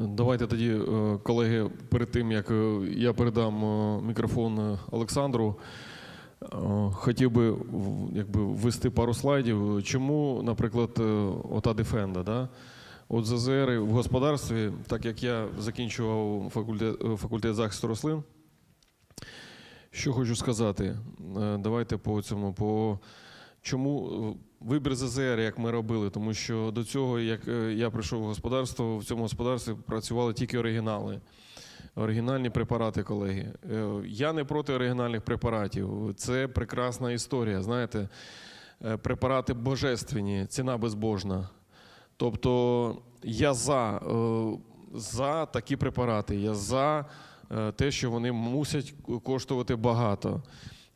Давайте тоді, е, колеги, перед тим як е, я передам е, мікрофон Олександру, хотів би якби ввести пару слайдів. Чому, наприклад, ота Дефенда, да? От ЗЗР в господарстві, так як я закінчував факультет, факультет захисту рослин, що хочу сказати, давайте по цьому. По чому е, вибір ЗЗР, як ми робили? Тому що до цього, як е, я прийшов в господарство, в цьому господарстві працювали тільки оригінали. Оригінальні препарати, колеги. Е, Я не проти оригінальних препаратів. Це прекрасна історія. Знаєте, препарати божественні, ціна безбожна. Тобто я за, за такі препарати. Я за те, що вони мусять коштувати багато.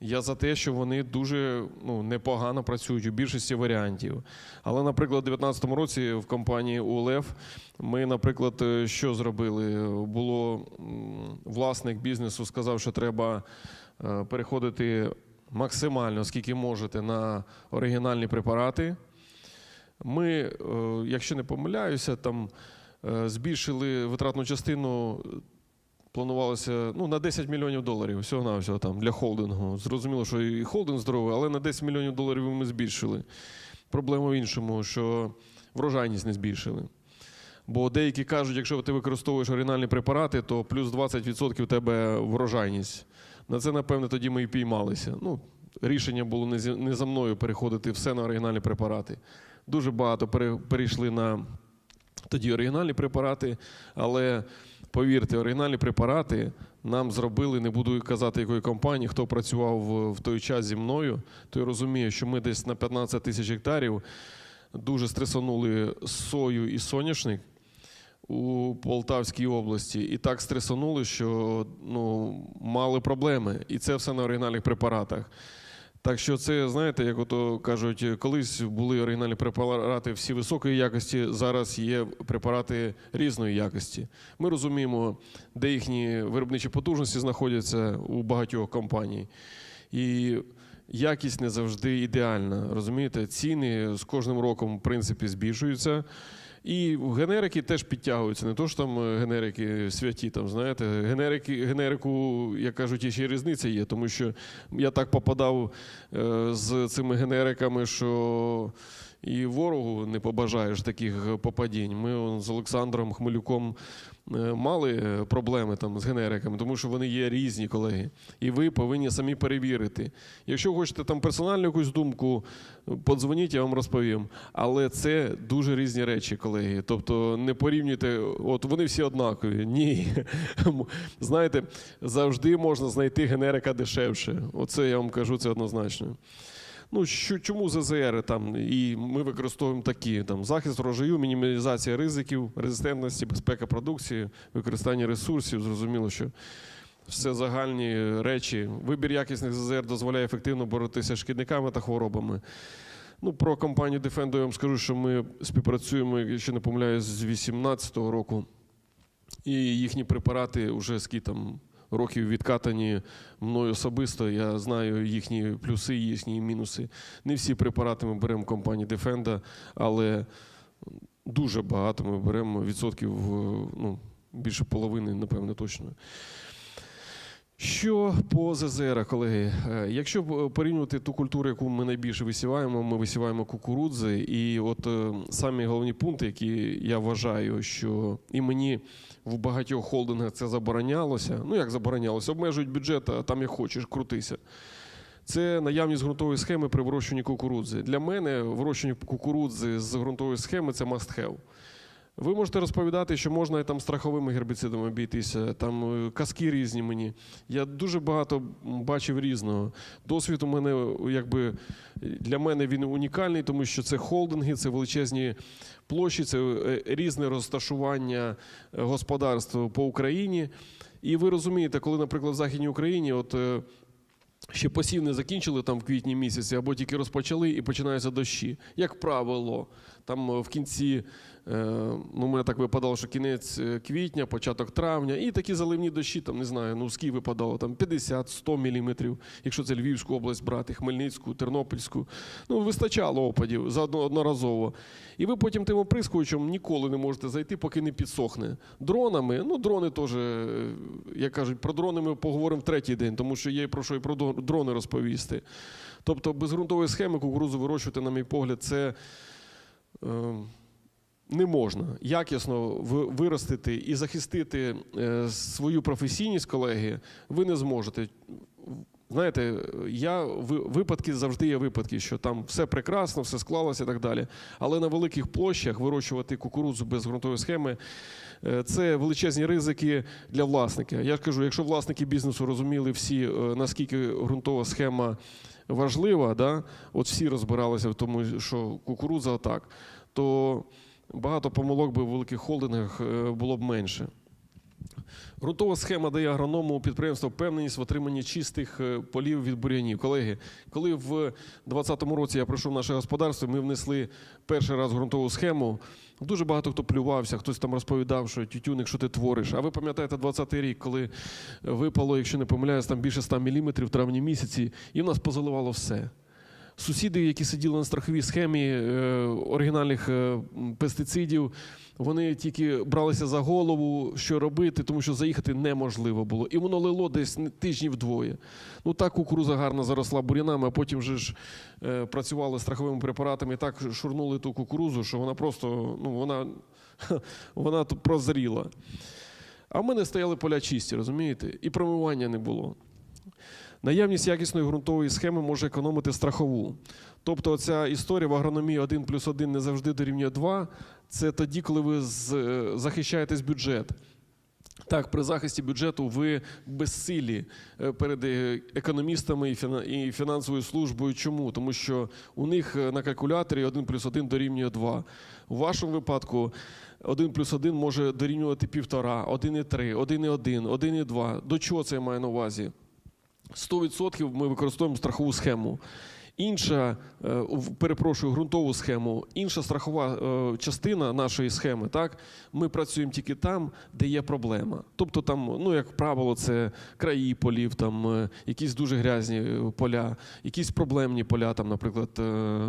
Я за те, що вони дуже ну, непогано працюють у більшості варіантів. Але, наприклад, у 2019 році в компанії УЛФ ми, наприклад, е, що зробили? Було власник бізнесу сказав, що треба е, переходити максимально, скільки можете, на оригінальні препарати. Ми, е, якщо не помиляюся, там збільшили витратну частину. Планувалося ну, на 10 мільйонів доларів всього на всього там для холдингу. Зрозуміло, що і холдинг здоровий, але на 10 мільйонів доларів ми збільшили. Проблема в іншому, що врожайність не збільшили. Бо деякі кажуть, якщо ти використовуєш оригінальні препарати, то плюс 20% у тебе врожайність. На це, напевне, тоді ми і піймалися. Ну, рішення було не, за мною переходити все на оригінальні препарати. Дуже багато перейшли на тоді оригінальні препарати, але повірте, оригінальні препарати нам зробили, не буду казати якої компанії, хто працював в, той час зі мною, той розуміє, що ми десь на 15 тисяч гектарів дуже стресанули сою і соняшник у Полтавській області. І так стресанули, що ну, мали проблеми. І це все на оригінальних препаратах. Так що це, знаєте, як ото кажуть, колись були оригінальні препарати всі високої якості, зараз є препарати різної якості. Ми розуміємо, де їхні виробничі потужності знаходяться у багатьох компаній. І якість не завжди ідеальна. Розумієте, ціни з кожним роком, в принципі, збільшуються. І генерики теж підтягуються. Не то що там е, генерики святі, там знаєте, генерики, генерику, як кажуть, ще й різниця є, тому що я так попадав е, з цими генериками, що і ворогу не побажаєш таких попадінь. Ми з Олександром Хмелюком е, мали проблеми там з генериками, тому що вони є різні, колеги. І ви повинні самі перевірити. Якщо хочете там персональну якусь думку, подзвоніть, я вам розповім. Але це дуже різні речі, колеги. Тобто не порівнюйте, от вони всі однакові. Ні. Знаєте, завжди можна знайти генерика дешевше. Оце я вам кажу, це однозначно. Ну, що, чому ЗЗР там, і ми використовуємо такі там захист врожаю, мінімалізація ризиків, резистентності, безпека продукції, використання ресурсів. Зрозуміло, що все загальні речі. Вибір якісних ЗЗР дозволяє ефективно боротися з шкідниками та хворобами. Ну, про компанію Defendo я вам скажу, що ми співпрацюємо, якщо не помиляюсь, з 2018 року. І їхні препарати вже скільки там років відкатані мною особисто. Я знаю їхні плюси, їхні мінуси. Не всі препарати ми беремо в компанії Defenda, але дуже багато ми беремо відсотків, е, ну, більше половини, напевно, точно. Що по ЗЗР, колеги? Е, Якщо е, порівнювати ту культуру, яку ми найбільше висіваємо, ми висіваємо кукурудзи. І от е, самі головні пункти, які я вважаю, що і мені в багатьох холдингах це заборонялося. Ну як заборонялося? Обмежують бюджет, а там як хочеш, крутися. Це наявність ґрунтової схеми при вирощуванні кукурудзи. Для мене вирощування кукурудзи з ґрунтової схеми це must have. Ви можете розповідати, що можна там страховими гербіцидами обійтися, там е, казки різні мені. Я дуже багато бачив різного. Досвід у мене, якби для мене він унікальний, тому що це холдинги, це величезні площі, це е, різне розташування е, господарств по Україні. І ви розумієте, коли, наприклад, в Західній Україні, от. Ще посів не закінчили там в квітні місяці, або тільки розпочали і починаються дощі. Як правило, там е, в кінці, е, ну, мене так випадало, що кінець е, квітня, початок травня, і такі заливні дощі, там не знаю, ну ски випадало там 50-100 міліметрів, якщо це Львівську область брати, Хмельницьку, Тернопільську. Ну, вистачало опадів заодно одноразово. І ви потім тим оприскувачем ніколи не можете зайти, поки не підсохне. Дронами, ну дрони теж, як кажуть, про дрони ми поговоримо в третій день, тому що є про що і про дро- дрони розповісти. Тобто без ґрунтової схеми кукурудзу вирощувати, на мій погляд, це. е, Не можна якісно виростити і захистити е, свою професійність, колеги, ви не зможете. Знаєте, я ви- випадки завжди є випадки, що там все прекрасно, все склалося і так далі. Але на великих площах вирощувати кукурудзу без ґрунтової схеми е, це величезні ризики для власника. Я ж кажу, якщо власники бізнесу розуміли всі, е, наскільки ґрунтова схема важлива, да? от всі розбиралися в тому, що кукурудза так, то багато помилок би в великих холдингах е, було б менше. Ґрунтова схема дає агроному підприємству впевненість в отриманні чистих е, полів від бур'янів. Колеги, коли в 2020 році я прийшов в наше господарство, ми внесли перший раз ґрунтову схему. Дуже багато хто плювався, хтось там розповідав, що тютюник, що ти твориш. А ви пам'ятаєте 20-й рік, коли випало, якщо не помиляюсь, там більше 100 мм в травні місяці, і в нас позаливало все. Сусіди, які сиділи на страховій схемі е, оригінальних е, пестицидів, вони тільки бралися за голову, що робити, тому що заїхати неможливо було. І воно лило десь тижнів двоє. Ну так кукуруза гарно заросла бур'янами, а потім вже ж е, працювали страховими препаратами так шурнули ту кукурузу, що вона просто ну, вона, вона прозріла. А в мене стояли поля чисті, розумієте? І промивання не було. Наявність якісної ґрунтової схеми може економити страхову. Тобто, ця історія в агрономії 1 плюс 1 не завжди дорівнює 2. Це тоді, коли ви е, захищаєтесь бюджет. Так, при захисті бюджету ви безсилі е, перед е, економістами і фінансовою службою. Чому? Тому що у них на калькуляторі 1 плюс 1 дорівнює 2. У вашому випадку 1 плюс 1 може дорівнювати 1,5, 1,3, 1,1, 1,2. До чого це я маю на увазі? 100% ми використовуємо страхову схему. Інша, е, перепрошую, ґрунтову схему, інша страхова е, частина нашої схеми, так, ми працюємо тільки там, де є проблема. Тобто там, ну, як правило, це краї полів, там е, якісь дуже грязні поля, якісь проблемні поля, там, наприклад,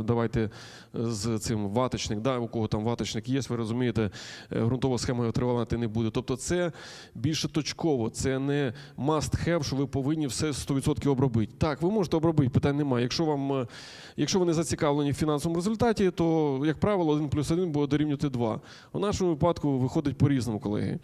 давайте з цим ваточник, да, у кого там ваточник є, ви розумієте, ґрунтова схема його тривалити не буде. Тобто це більше точково, це не must have, що ви повинні все 100% обробити. Так, ви можете обробити, питань немає. Якщо вам, е, якщо вони зацікавлені в фінансовому результаті, то, як правило, 1 плюс 1 буде дорівнювати 2. У нашому випадку виходить по-різному, колеги.